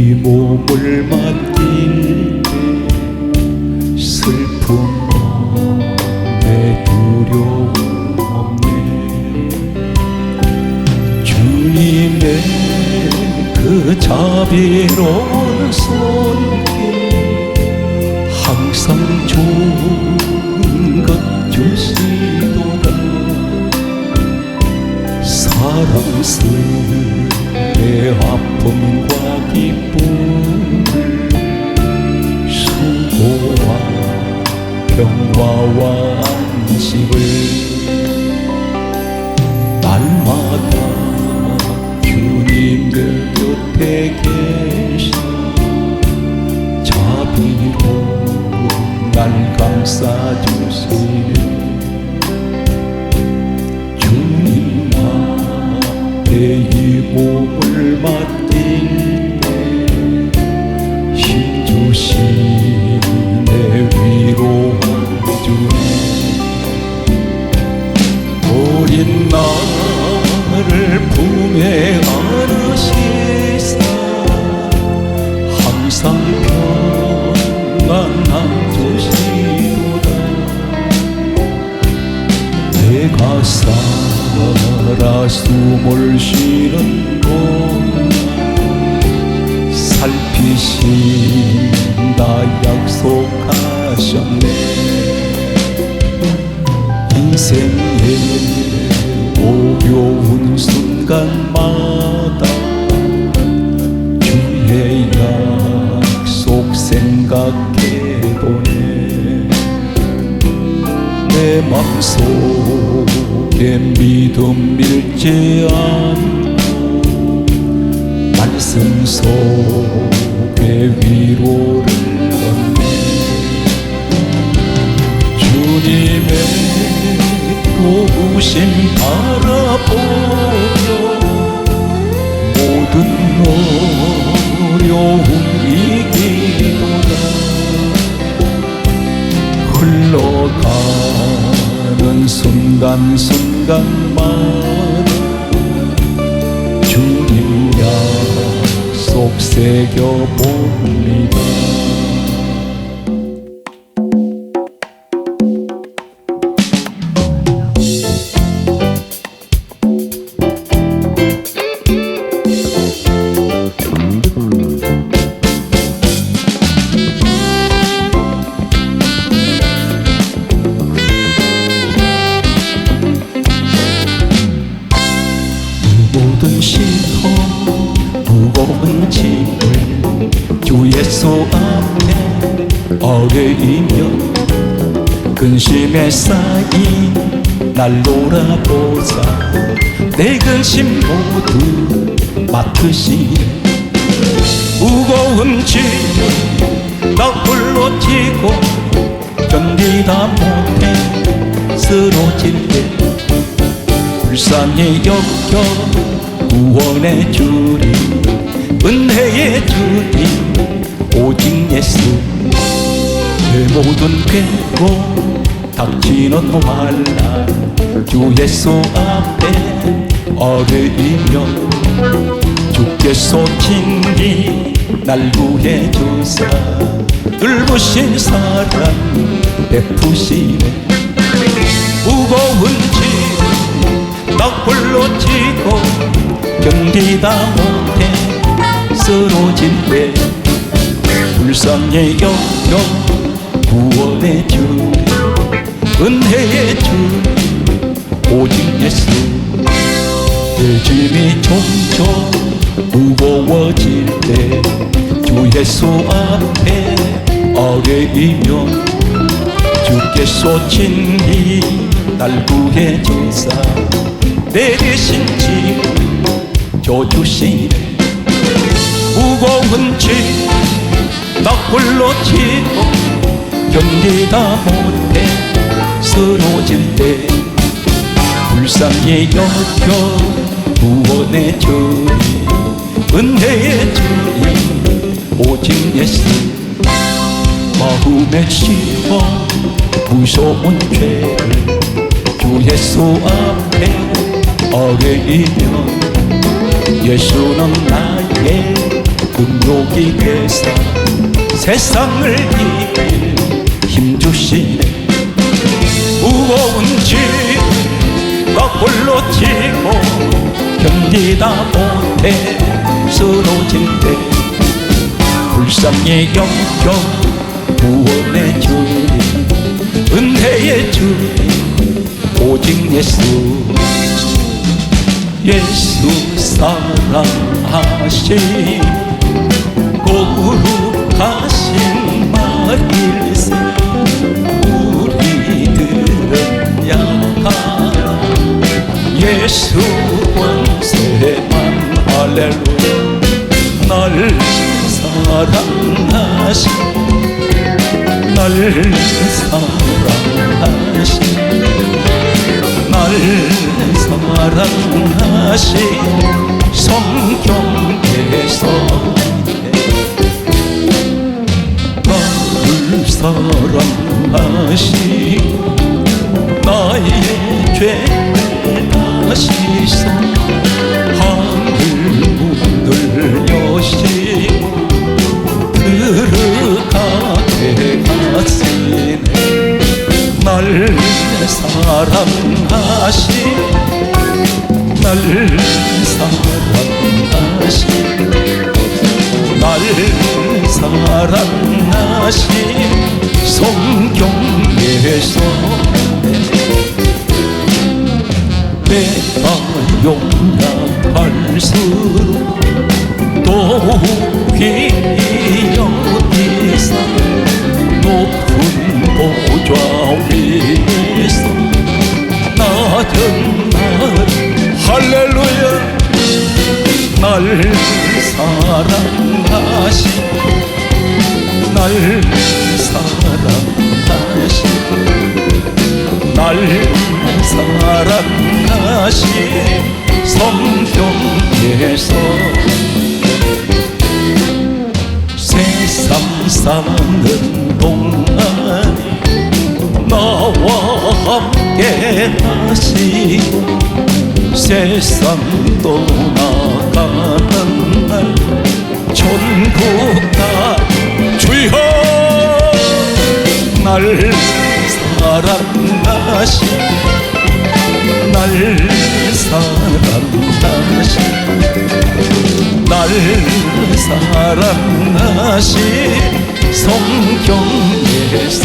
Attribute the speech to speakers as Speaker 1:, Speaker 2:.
Speaker 1: 몸을 맡길 때 슬픔 없네 두려움 없네. 주님의 그 자비로운 손길 항상 좋은 것 주시도다. 사랑스레 아픔과 평화와 안식을 날마다 주님들 곁에 계셔 자비로 날 감싸주시네 주님 앞에 이 몸을 맡길 때 힘 주시 살아 숨을 쉬는 동안 살피신다 약속하셨네. 인생의 어려운 순간마다 주의 약속 생각해보네. 내 맘속 에 믿음 않고 말씀 속에 위로를 얻네. 주님의 도우심 바라보며 모든 어려움 이기도다. 흘러가는 순간 순간마다 주님 약속 새겨봅니다 무거운 짐을 주 예수 앞에 어뢰이며 근심에 쌓인 날 돌아보자. 내 근심 모두 맡으시네. 무거운 짐을 나 홀로 지고 견디다 못해 쓰러질 때 불쌍히 여겨 구원의 주님 은혜의 주님 오직 예수. 내 모든 괴로 닥치는 환난 주 예수 앞에 어뢰이며 주께서 친히 날 구해 주사. 넓으신 사랑 베푸시네. 무거운 짐나 홀로 지고 견디다 못해 쓰러질 때 불쌍히 여겨 구원의 주님 은혜의 주님 오직 예수. 내 짐이 점점 무거워질 때 주 예수 앞에 어뢰이며 주께서 친히 날 구해 주사 내 대신 짐 져주시네 무거운 짐나 홀로 지고 견디다 못해 쓰러질 때 불쌍히 여겨 구원의 주님 은혜의 주님 오직 예수 마음에 씌워 무서운 죄를 주 예수 앞에 어뢰이며 예수는 나의 능력이 되사 세상을 이길 힘 주시네. 무거운 짐나 홀로 지고 견디다 못해 쓰러질 때 불쌍히 여겨 구원의 주님 은혜의 주님 오직 예수. 예수 사랑하신 거룩하신 말일세 우리들은 약하나 예수 권세만 할렐루야. 날 사랑하신 날 사랑하신 날 사랑하신 성경에서 사랑하신 나의 죄를 다시소 하늘 문을 여시고 들어가게 하시네 날 사랑하신 날 사랑하신 날 사랑 하신 성경에서 내가 용납할수록 더욱이 여기서 높은 보좌 위에서 낮은 날 할렐루야 날 사랑하신 날 사랑하신 날 사랑하신 성경에서 세상 사는 동안 나와 함께 하시고 세상 떠나가는 날 천국 가 주여 날 사랑하신 날 사랑하신 날 사랑하신 성경에서